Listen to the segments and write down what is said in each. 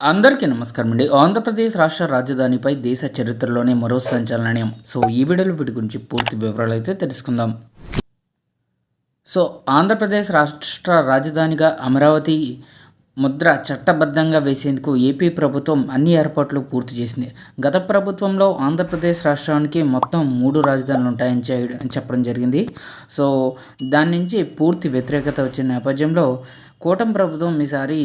అందరికీ నమస్కారం అండి. ఆంధ్రప్రదేశ్ రాష్ట్ర రాజధానిపై దేశ చరిత్రలోనే మరో సంచలనం సో ఈ వీడియోలో వీటి గురించి పూర్తి వివరాలు అయితే తెలుసుకుందాం. సో ఆంధ్రప్రదేశ్ రాష్ట్ర రాజధానిగా అమరావతి ముద్ర చట్టబద్ధంగా వేసేందుకు ఏపీ ప్రభుత్వం అన్ని ఏర్పాట్లు పూర్తి చేసింది. గత ప్రభుత్వంలో ఆంధ్రప్రదేశ్ రాష్ట్రానికి మొత్తం మూడు రాజధానులు ఉంటాయని చేయడం చెప్పడం జరిగింది. సో దాని నుంచి పూర్తి వ్యతిరేకత వచ్చిన నేపథ్యంలో కూటమి ప్రభుత్వం ఈసారి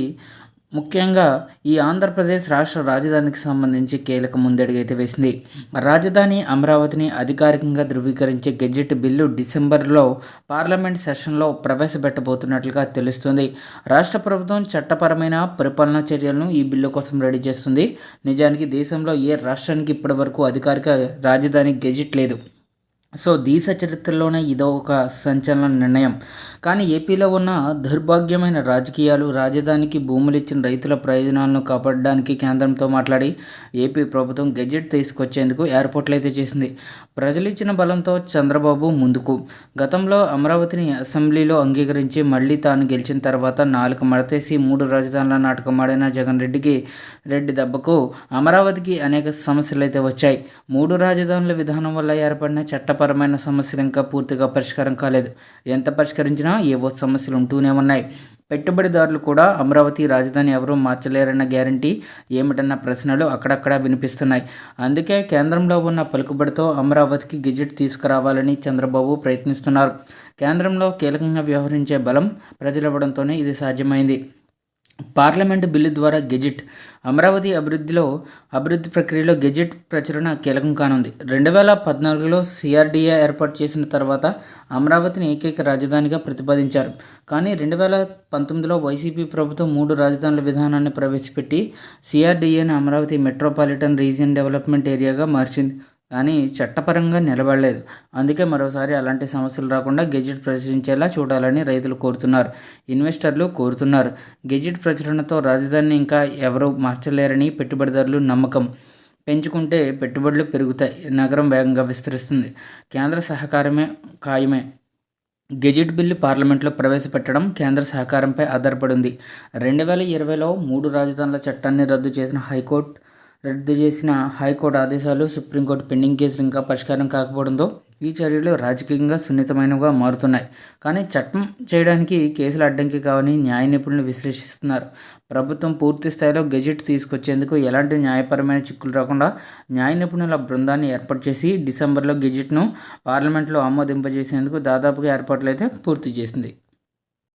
ముఖ్యంగా ఈ ఆంధ్రప్రదేశ్ రాష్ట్ర రాజధానికి సంబంధించి కీలక ముందడుగైతే వేసింది. రాజధాని అమరావతిని అధికారికంగా ధృవీకరించే గెజెట్ బిల్లు డిసెంబర్లో పార్లమెంట్ సెషన్లో ప్రవేశపెట్టబోతున్నట్లుగా తెలుస్తుంది. రాష్ట్ర ప్రభుత్వం చట్టపరమైన పరిపాలనా చర్యలను ఈ బిల్లు కోసం రెడీ చేస్తుంది. నిజానికి దేశంలో ఏ రాష్ట్రానికి ఇప్పటివరకు అధికారిక రాజధాని గెజెట్ లేదు. సో దేశ చరిత్రలోనే ఇదో ఒక సంచలన నిర్ణయం. కానీ ఏపీలో ఉన్న దౌర్భాగ్యమైన రాజకీయాలు రాజధానికి భూములు ఇచ్చిన రైతుల ప్రయోజనాలను కాపాడడానికి కేంద్రంతో మాట్లాడి ఏపీ ప్రభుత్వం గెజెట్ తీసుకొచ్చేందుకు ఏర్పాట్లు అయితే చేసింది. ప్రజలు ఇచ్చిన బలంతో చంద్రబాబు ముందుకు. గతంలో అమరావతిని అసెంబ్లీలో అంగీకరించి మళ్ళీ తాను గెలిచిన తర్వాత నాలుగు మడతేసి మూడు రాజధానుల నాటకం ఆడిన జగన్ రెడ్డికి రెడ్డి దెబ్బకు అమరావతికి అనేక సమస్యలు అయితే వచ్చాయి. మూడు రాజధానుల విధానం వల్ల ఏర్పడిన వ్యాపారపరమైన సమస్యలు ఇంకా పూర్తిగా పరిష్కారం కాలేదు. ఎంత పరిష్కరించినా ఏవో సమస్యలు ఉంటూనే ఉన్నాయి. పెట్టుబడిదారులు కూడా అమరావతి రాజధాని ఎవరూ మార్చలేరన్న గ్యారంటీ ఏమిటన్న ప్రశ్నలు అక్కడక్కడ వినిపిస్తున్నాయి. అందుకే కేంద్రంలో ఉన్న పలుకుబడితో అమరావతికి గెజెట్ తీసుకురావాలని చంద్రబాబు ప్రయత్నిస్తున్నారు. కేంద్రంలో కీలకంగా వ్యవహరించే బలం ప్రజలివ్వడంతోనే ఇది సాధ్యమైంది. పార్లమెంటు బిల్లు ద్వారా గెజిట్. అమరావతి అభివృద్ధిలో అభివృద్ధి ప్రక్రియలో గెజిట్ ప్రచురణ కీలకం కానుంది. రెండు వేల పద్నాలుగులో సిఆర్డీఏ ఏర్పాటు చేసిన తర్వాత అమరావతిని ఏకైక రాజధానిగా ప్రతిపాదించారు. కానీ రెండు వేల పంతొమ్మిదిలో వైసీపీ ప్రభుత్వం మూడు రాజధానుల విధానాన్ని ప్రవేశపెట్టి సిఆర్డీఏని అమరావతి మెట్రోపాలిటన్ రీజియన్ డెవలప్మెంట్ ఏరియాగా మార్చింది. కానీ చట్టపరంగా నిలబడలేదు. అందుకే మరోసారి అలాంటి సమస్యలు రాకుండా గెజిట్ ప్రచురించేలా చూడాలని రైతులు కోరుతున్నారు. ఇన్వెస్టర్లు కోరుతున్నారు. గెజిట్ ప్రచురణతో రాజధానిని ఇంకా ఎవరూ మార్చలేరని పెట్టుబడిదారులు నమ్మకం. పెంచుకుంటే పెట్టుబడులు పెరుగుతాయి. నగరం వేగంగా విస్తరిస్తుంది. కేంద్ర సహకారమే ఖాయమే. గెజిట్ బిల్లు పార్లమెంట్లో ప్రవేశపెట్టడం కేంద్ర సహకారంపై ఆధారపడింది రెండు వేల ఇరవైలో మూడు రాజధానుల చట్టాన్ని రద్దు చేసిన హైకోర్టు రద్దు చేసిన హైకోర్టు ఆదేశాలు సుప్రీంకోర్టు పెండింగ్ కేసులు ఇంకా పరిష్కారం కాకపోవడంతో ఈ చర్యలు రాజకీయంగా సున్నితమైనవిగా మారుతున్నాయి. కానీ చట్టం చేయడానికి కేసులు అడ్డంకి కావని న్యాయ నిపుణులు విశ్లేషిస్తున్నారు. ప్రభుత్వం పూర్తి స్థాయిలో గెజెట్ తీసుకొచ్చేందుకు ఎలాంటి న్యాయపరమైన చిక్కులు రాకుండా న్యాయ నిపుణుల బృందాన్ని ఏర్పాటు చేసి డిసెంబర్లో గెజెట్ను పార్లమెంట్లో ఆమోదింపజేసేందుకు దాదాపుగా ఏర్పాట్లు అయితే పూర్తి చేసింది.